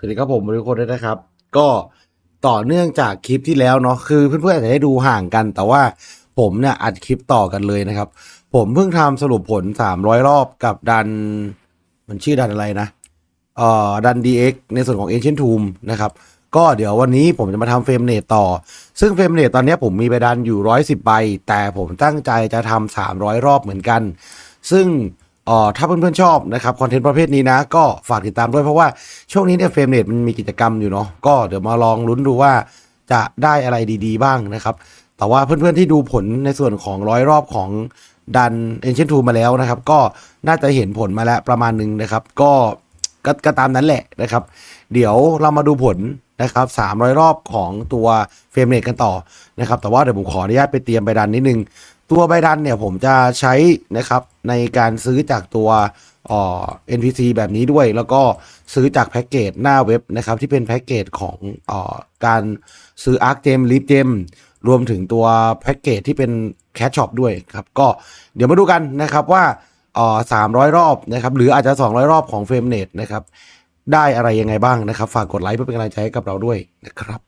สวัสดีครับผมทุกคนด้วยนะครับ ก็ต่อเนื่องจากคลิปที่แล้วเนาะคือเพื่อนๆอาจจะได้ดูห่างกัน แต่ว่าผมเนี่ยอัดคลิปต่อกันเลยนะครับ ผมเพิ่งทำสรุปผล 300 รอบกับดัน มันชื่อดันอะไรนะเอ่อดัน DX ในส่วนของ Ancient Tomb นะครับ ก็เดี๋ยววันนี้ผมจะมาทำเฟรมเนตต่อ ซึ่งเฟรมเนตตอนนี้ผมมีใบดันอยู่ 110 ใบ แต่ผมตั้งใจจะทำ300 รอบเหมือนกัน ซึ่ง ออถ้าเพื่อนๆชอบนะครับคอนเทนต์ประเภทนี้นะ ก็ฝากติดตามด้วยเพราะว่าช่วงนี้เนี่ยเฟรมเรทมันมีกิจกรรมอยู่เนาะก็เดี๋ยวมาลองลุ้นดูว่าจะได้อะไรดีๆบ้างนะครับ แต่ว่าเพื่อนๆที่ดูผลในส่วนของร้อยรอบของดันเอนเชนทูมาแล้วนะครับ ก็น่าจะเห็นผลมาแล้วประมาณหนึ่งนะครับ ก็ก็ก็ตามนั้นแหละนะครับ เดี๋ยวเรามาดูผลนะครับ300 รอบของตัวเฟรมเรทกันต่อนะครับ แต่ว่าเดี๋ยวผมขออนุญาตไปเตรียมใบดันนิดนึง ตัวใบดันเนี่ยผมจะใช้นะครับในการซื้อจากตัวเอ่อ NPC แบบนี้ด้วย แล้วก็ซื้อจากแพ็กเกจหน้าเว็บนะครับ ที่เป็นแพ็กเกจของเอ่อการซื้อ Arc Gem l e a p Gem รวมถึงตัวแพ็กเกจที่เป็นแคชช็อปด้วยครับ ก็เดี๋ยวมาดูกันนะครับว่าเอ่อ300รอบนะครับ หรืออาจจะ 200 รอบของเฟรมเนตนะครับ ได้อะไรยังไงบ้างนะครับ ฝากกดไลค์เพื่อเป็นกำลังใจให้กับเราด้วยนะครับ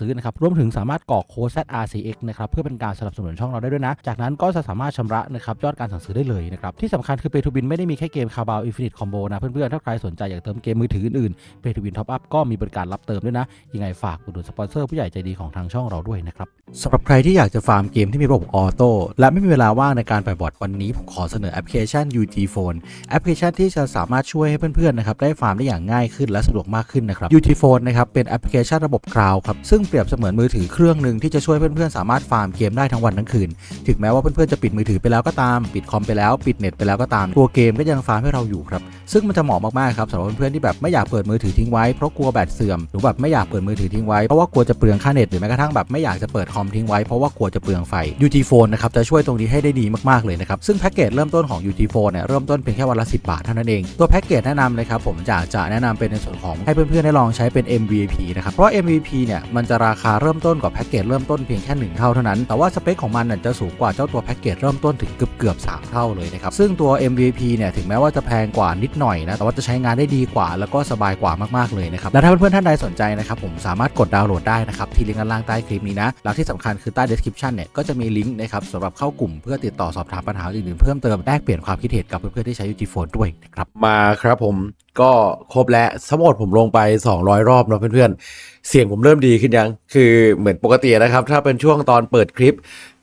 ซื้อนะครับรวมถึงสามารถกรอกโค้ด ZRCX นะครับเพื่อเป็นการสนับสนุนช่องเราได้ด้วยนะ จากนั้นก็จะสามารถชำระนะครับยอดการสั่งซื้อได้เลยนะครับที่สำคัญคือ Pay to Win ไม่ได้มีแค่เกม Carabao Infinite Combo นะเพื่อนๆถ้าใครสนใจอยากเติมเกมมือถืออื่นๆ Pay to Win Top Up ก็มีบริการรับเติมด้วยนะยังไงฝากอุดหนุนสปอนเซอร์ผู้ใหญ่ใจดีของทางช่องเราด้วยนะครับสำหรับใครที่อยากจะฟาร์มเกมที่มีระบบออโต้และไม่มีเวลาว่างในการปล่อยบอทวันนี้ผมขอเสนอแอปพลิเคชัน UG Phone แอปพลิเคชันที่จะสามารถช่วยให้เพื่อนๆนะครับได้ฟาร์มได้อย่างง่ายขึ้นและสะดวกมากขึ้นนะครับ UG Phone นะครับเป็นแอปพลิเคชันระบบคลาวด์ครับซึ่งเปรียบเสมือนมือถือเครื่องหนึ่งที่จะช่วยเพื่อนๆสามารถฟาร์มเกมได้ทั้งวันทั้งคืน ถึงแม้ว่าเพื่อนๆจะปิดมือถือไปแล้วก็ตาม ปิดคอมไปแล้ว ปิดเน็ตไปแล้วก็ตาม ตัวเกมก็ยังฟาร์มให้เราอยู่ครับ ซึ่งมันจะเหมาะมากๆครับสำหรับเพื่อนๆที่แบบไม่อยากเปิดมือถือทิ้งไว้เพราะกลัวแบตเสื่อม หรือแบบไม่อยากเปิดมือถือทิ้งไว้เพราะว่ากลัวจะเปลืองค่าเน็ตหรือแม้กระทั่งแบบไม่อยากจะเปิดคอมทิ้งไว้เพราะว่ากลัวจะเปลืองไฟ UG Phone นะครับจะช่วยตรงนี้ให้ได้ดีมากๆเลยนะครับซึ่งแพ็กเกจเริ่มต้นของ UG Phone เนี่ยเริ่มต้นเพียงแค่วันละ10 บาทเท่านั้นเองตัวแพ็กเกจแนะนำเลยครับผมจะจะแนะนำเป็นในส่วนของให้เพื่อนๆได้ลองใช้เป็น MVP นะครับเพราะ MVP เนี่ยมันจะราคาเริ่มต้นกว่าแพ็กเกจเริ่มต้นเพียงแค่หนึ่งเท่าเท่านั้น แต่ว่าสเปคของมันน่ะจะสูงกว่าเจ้าตัวแพ็กเกจเริ่มต้นถึงเกือบเกือบๆ3เท่าเลยนะครับซึ่งตัว MVP เนี่ยถึงแม้ว่าจะแพงกว่านิดหน่อยนะแต่ว่าจะใช้งานได้ดีกว่า แล้วก็สบายกว่ามากๆเลยนะครับและถ้าเพื่อนๆท่านใดสนใจนะครับผมสามารถกดดาวน์โหลดได้นะครับที่ลิงก์ด้านล่างใต้คลิปนี้นะแล้วที่สำคัญคือใต้ description เนี่ยก็จะมีลิงก์นะครับสำหรับเข้ากลุ่มเพื่อติดต่อสอบถามปัญหาอื่นๆเพิ่มเติมแลกเปลี่ยนความคิดเห็นกับเพื่อนๆที่ใช้ UGC ด้วยนะครับมาครับผม ก็ครบแล้วสมมติผมลงไป 200 รอบเนาะเพื่อนๆ เสียงผมเริ่มดีขึ้นยัง คือเหมือนปกตินะครับ ถ้าเป็นช่วงตอนเปิดคลิป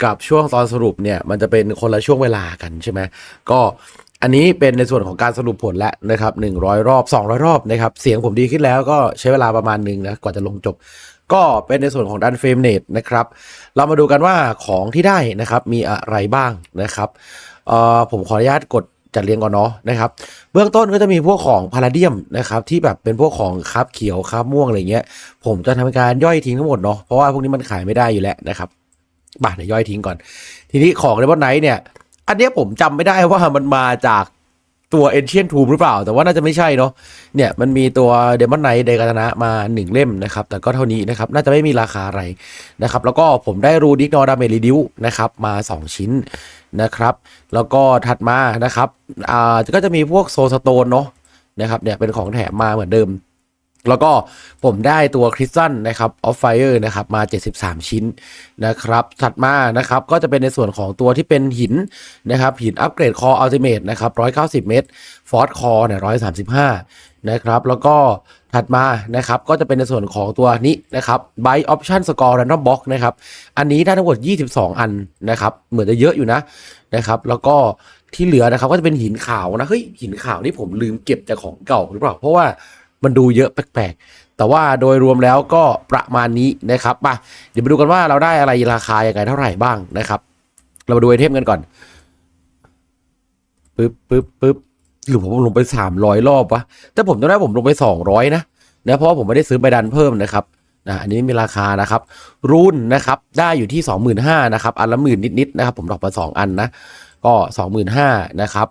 กับช่วงตอนสรุปเนี่ยมันจะเป็นคนละช่วงเวลากันใช่ไหมก็อันนี้เป็นในส่วนของการสรุปผลแล้วนะครับ 100 รอบ 200 รอบนะครับ เสียงผมดีขึ้นแล้วก็ใช้เวลาประมาณหนึ่งนะกว่าจะลงจบ ก็เป็นในส่วนของดันเฟรมเนตนะครับ เรามาดูกันว่าของที่ได้นะครับมีอะไรบ้างนะครับผมขออนุญาตกด จัดเรียงก่อนเนาะนะครับ เบื้องต้นก็จะมีพวกของพาราเดียมนะครับที่แบบเป็นพวกของคราบเขียวคราบม่วงอะไรเงี้ย ผมจะทำการย่อยทิ้งทั้งหมดเนาะเพราะว่าพวกนี้มันขายไม่ได้อยู่แล้วนะครับบ่าเดี๋ยวย่อยทิ้งก่อน ทีนี้ของในบอนไนท์เนี่ย อันเนี้ยผมจำไม่ได้ว่ามันมาจาก ตัว Ancient Tomb หรือเปล่า แต่ว่าน่าจะไม่ใช่เนาะเนี่ยมันมีตัว Demon Knight เดกาตนะมาหนึ่งเล่มนะครับ แต่ก็เท่านี้นะครับ น่าจะไม่มีราคาอะไรนะครับ แล้วก็ผมได้รูดิกนอดาเมริดิวนะครับมา 2 ชิ้นนะครับ แล้วก็ถัดมานะครับอ่าก็จะมีพวกโซสโตนเนาะนะครับเนี่ยเป็นของแถมมาเหมือนเดิม แล้วก็ผมได้ตัวคริสตันนะครับออฟไฟเออร์นะครับมา 73 ชิ้นนะครับถัดมานะครับก็จะเป็นในส่วนของตัวที่เป็นหินนะครับหินอัปเกรดคออัลติเมทนะครับ 190 เมตรฟอร์ดคอเนี่ย135 นะครับแล้วก็ถัดมานะครับก็จะเป็นในส่วนของตัวนี้นะครับไบออปชั่นสกอร์แรนดอมบ็อกนะครับอันนี้ได้ทั้งหมด 22 อันนะครับเหมือนจะเยอะอยู่นะนะครับแล้วก็ที่เหลือนะครับก็จะเป็นหินขาวนะเฮ้ยหินขาวนี่ผมลืมเก็บจากของเก่าหรือเปล่าเพราะว่า มันดูเยอะแปลกๆ แต่ว่าโดยรวมแล้วก็ประมาณนี้นะครับมาเดี๋ยวมาดูกันว่าเราได้อะไรราคายังไงเท่าไหร่บ้างนะครับ เรามาดูไอเทมกันก่อนปึ๊บปึ๊บปึ๊บหรือผมลงไปสามร้อยรอบวะแต่ผมจำได้ผมลงไปสองร้อยนะนะเพราะผมไม่ได้ซื้อใบดันเพิ่มนะครับนะอันนี้ไม่มีราคานะครับรูนนะครับได้อยู่ที่ 25,000นะครับอันละหมื่นนิดๆนะครับ ผมดอกมา2อันนะก็ 25,000นะครับ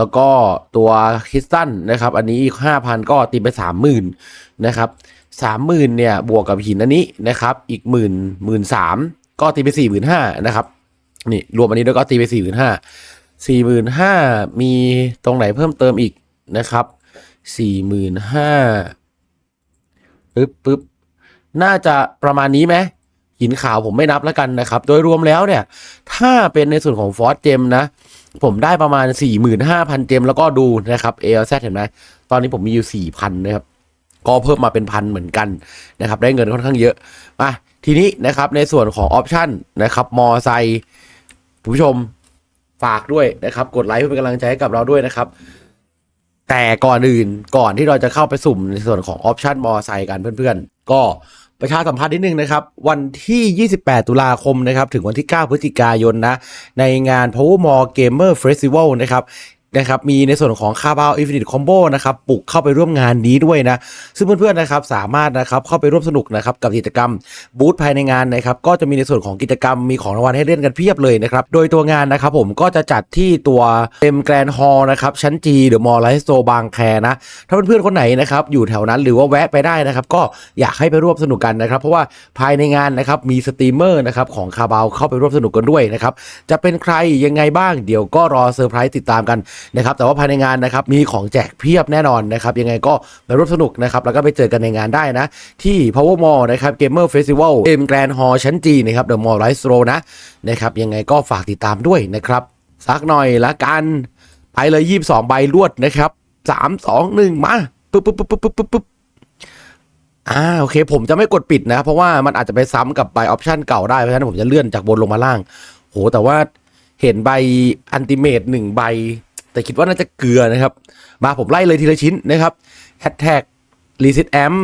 แล้วก็ตัวคริสตันนะครับอันนี้อีก5,000 ก็ตีไป 30,000นะครับ30,000เนี่ยบวกกับหินอันนี้นะครับอีกหมื่นหมื่นสามก็ตีไป 45,000นะครับนี่รวมอันนี้ด้วยก็ตีไป 45,000สี่หมื่นห้ามีตรงไหนเพิ่มเติมอีกนะครับสี่หมื่นห้าปึ๊บปึ๊บน่าจะประมาณนี้ไหมหินขาวผมไม่นับแล้วกันนะครับ โดยรวมแล้วเนี่ย ถ้าเป็นในส่วนของฟอสเจมนะ ผมได้ประมาณ 45,000 เจมแล้วก็ดูนะครับ a l z เห็นไหมตอนนี้ผมมีอยู่ 4,000 นะครับ ก็เพิ่มมาเป็นพันเหมือนกันนะครับ ได้เงินค่อนข้างเยอะมาทีนี้นะครับในส่วนของออปชันนะครับมอไซค์ผู้ชมฝากด้วยนะครับ กดไลค์เพื่อเป็นกำลังใจให้กับเราด้วยนะครับ แต่ก่อนอื่นก่อนที่เราจะเข้าไปสุ่มในส่วนของออปชันมอไซค์กันเพื่อนๆ ก็ ประชาสัมพันธ์นิดนึงนะครับ วันที่ 28 ตุลาคมนะครับ ถึงวันที่ 9 พฤศจิกายนนะ ในงาน Power Mall Gamer Festival นะครับ นะครับมีในส่วนของคาบาวอินฟินิตคอมโบนะครับปลุกเข้าไปร่วมงานนี้ด้วยนะ ซึ่งเพื่อนๆนะครับสามารถนะครับเข้าไปร่วมสนุกนะครับกับกิจกรรมบูธภายในงานนะครับก็จะมีในส่วนของกิจกรรมมีของรางวัลให้เล่นกันเพียบเลยนะครับโดยตัวงานนะครับผมก็จะจัดที่ตัวเต็มแกรนฮอลล์นะครับชั้นจีเดอะมอลล์ไลฟ์สโตรบางแคนะถ้าเพื่อนๆคนไหนนะครับอยู่แถวนั้นหรือว่าแวะไปได้นะครับก็อยากให้ไปร่วมสนุกกันนะครับ เพราะว่าภายในงานนะครับมีสตรีมเมอร์นะครับของคาบาวเข้าไปร่วมสนุกกันด้วยนะครับจะเป็นใครยังไงบ้างเดี๋ยวก็รอเซอร์ไพรส์ติดตามกันนะครับแต่ว่าภายในงานนะครับมีของแจกเพียบแน่นอนนะครับยังไงก็ไปร่วมสนุกนะครับแล้วก็ไปเจอกันในงานได้นะ ที่ Power Mall นะครับ Gamer Festival M Grand Hall ชั้นจีนะครับ The Mall Live Store นะนะครับยังไงก็ฝากติดตามด้วยนะครับสักหน่อยละกันไปเลย22ใบรวดนะครับ3 2 1มาปึ๊บปึ๊บปึ๊บปึ๊บปึ๊บปึ๊บอ่าโอเค ผมจะไม่กดปิดนะ เพราะว่ามันอาจจะไปซ้ำกับใบออปชันเก่าได้ เพราะฉะนั้นผมจะเลื่อนจากบนลงมาล่าง โห แต่ว่าเห็นใบอันติเมตหนึ่งใบ แต่คิดว่าน่าจะเกลือนะครับ มาผมไล่เลยทีละชิ้นนะครับแฮชแท็กรีซิตแอม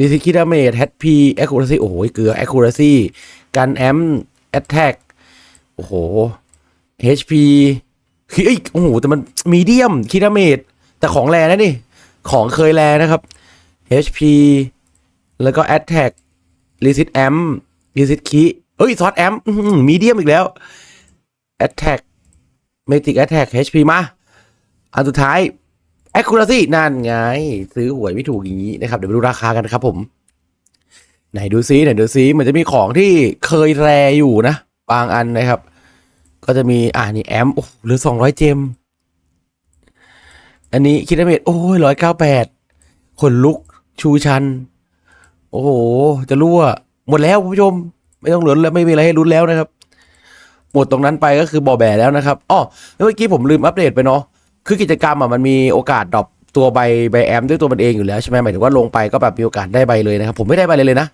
รีซิตคิดาเมตแฮชพีแอคคูรซีโอ้โหเกลือแอคคูรซีกันแอมแอตแทกโอ้โห HP คือเอ้ยโอ้โห แต่มันมีเดียมคิดาเมตแต่ของแรนะนี่ ของเคยแรนะครับ HP แล้วก็ Attack Reset Amp Reset Key เอ้ยซอสแอมมีเดียมอีกแล้ว Attack Magic Attack HP มา อันสุดท้าย Accuracy นั่นไง ซื้อหวยไม่ถูกอย่างนี้นะครับ เดี๋ยวไปดูราคากันครับผม ไหนดูซิไหนดูซิมันจะมีของที่เคยแรอยู่นะ บางอันนะครับ ก็จะมีอ่านี่แอมโอ้หเหลือสองร้อยเจม อันนี้คิดเมตโอ้ยร้อยเก้าแปดขนลุกชูชัน โอ้โห จะรั่ว หมดแล้วคุณผู้ชม ไม่ต้องเหลือแล้วไม่มีอะไรให้รุ้นแล้วนะครับ หมดตรงนั้นไปก็คือบอแบแล้วนะครับอ้อเมื่อกี้ผมลืมอัปเดตไปเนาะคือกิจกรรมอะมันมีโอกาสดรอปตัวใบใบแอมด้วยตัวมันเองอยู่แล้วใช่ไหมหมายถึงว่าลงไปก็แบบมีโอกาสได้ใบเลยนะครับ ผมไม่ได้ใบเลยเลยนะ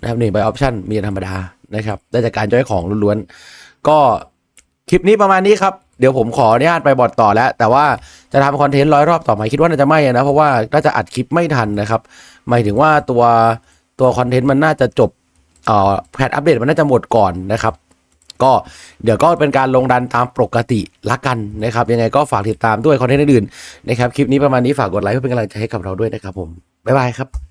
นะครับนี่ใบออปชั่นมีธรรมดานะครับได้จากการจ้อยของล้วนๆก็คลิปนี้ประมาณนี้ครับเดี๋ยวผมขออนุญาตไปบอดต่อแล้ว แต่ว่าจะทำคอนเทนต์ร้อยรอบต่อไหมคิดว่าน่าจะไม่นะ เพราะว่าน่าจะอัดคลิปไม่ทันนะครับ หมายถึงว่าตัวตัวคอนเทนต์มันน่าจะจบเอ่อแพทอัปเดตมันน่าจะหมดก่อนนะครับ ก็เดี๋ยวก็เป็นการลงดันตามปกติละกันนะครับ ยังไงก็ฝากติดตามด้วยคอนเทนต์อื่นๆนะครับ คลิปนี้ประมาณนี้ฝากกดไลค์เพื่อเป็นกำลังใจให้กับเราด้วยนะครับผม บ๊ายบายครับ